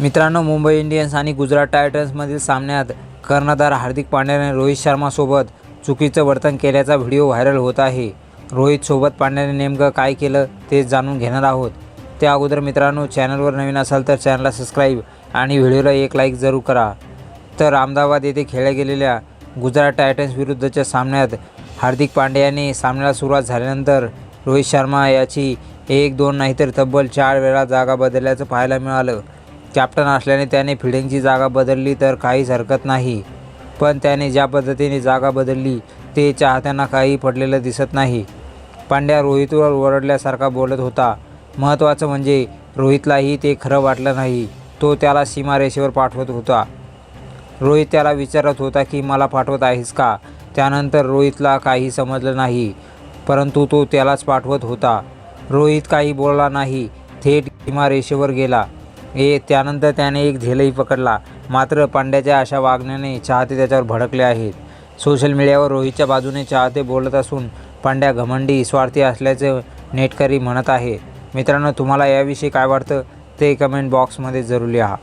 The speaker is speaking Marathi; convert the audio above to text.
मित्रांनो मुंबई इंडियन्स आणि गुजरात टायटन्समधील सामन्यात कर्णधार हार्दिक पांड्याने रोहित शर्मासोबत चुकीचं वर्तन केल्याचा व्हिडिओ व्हायरल होत आहे. रोहितसोबत पांड्याने नेमकं काय केलं ते जाणून घेणार आहोत. त्या अगोदर मित्रांनो चॅनलवर नवीन असाल तर चॅनलला सबस्क्राईब आणि व्हिडिओला एक लाईक जरूर करा. तर अहमदाबाद येथे खेळल्या गेलेल्या गुजरात टायटन्स विरुद्धच्या सामन्यात हार्दिक पांड्याने सामन्याला सुरुवात झाल्यानंतर रोहित शर्मा याची एक दोन नाहीतर तब्बल चार वेळा जागा बदलल्याचं पाहायला मिळालं. कॅप्टन असल्याने त्याने फिल्डिंगची जागा बदलली तर काहीच हरकत नाही. पण त्याने ज्या पद्धतीने जागा बदलली ते चाहत्यांना काही पडलेलं दिसत नाही. पांड्या रोहितवर ओरडल्यासारखा बोलत होता. महत्त्वाचं म्हणजे रोहितलाही ते खरं वाटलं नाही. तो त्याला सीमारेषेवर पाठवत होता. रोहित त्याला विचारत होता की मला पाठवत आहेस का? त्यानंतर रोहितला काही समजलं नाही परंतु तो त्यालाच पाठवत होता. रोहित काही बोलला नाही. थेट सीमारेषेवर गेला. ए त्यानंतर त्याने एक झेलही पकडला. मात्र पांड्याच्या अशा वागण्याने चाहते त्याच्यावर भडकले आहेत. सोशल मीडियावर रोहितच्या बाजूने चाहते बोलत असून पांड्या घमंडी स्वार्थी असल्याचे नेटकरी म्हणत आहे मित्रांनो तुम्हाला याविषयी काय वाटतं ते कमेंट बॉक्समध्ये जरूर लिहा.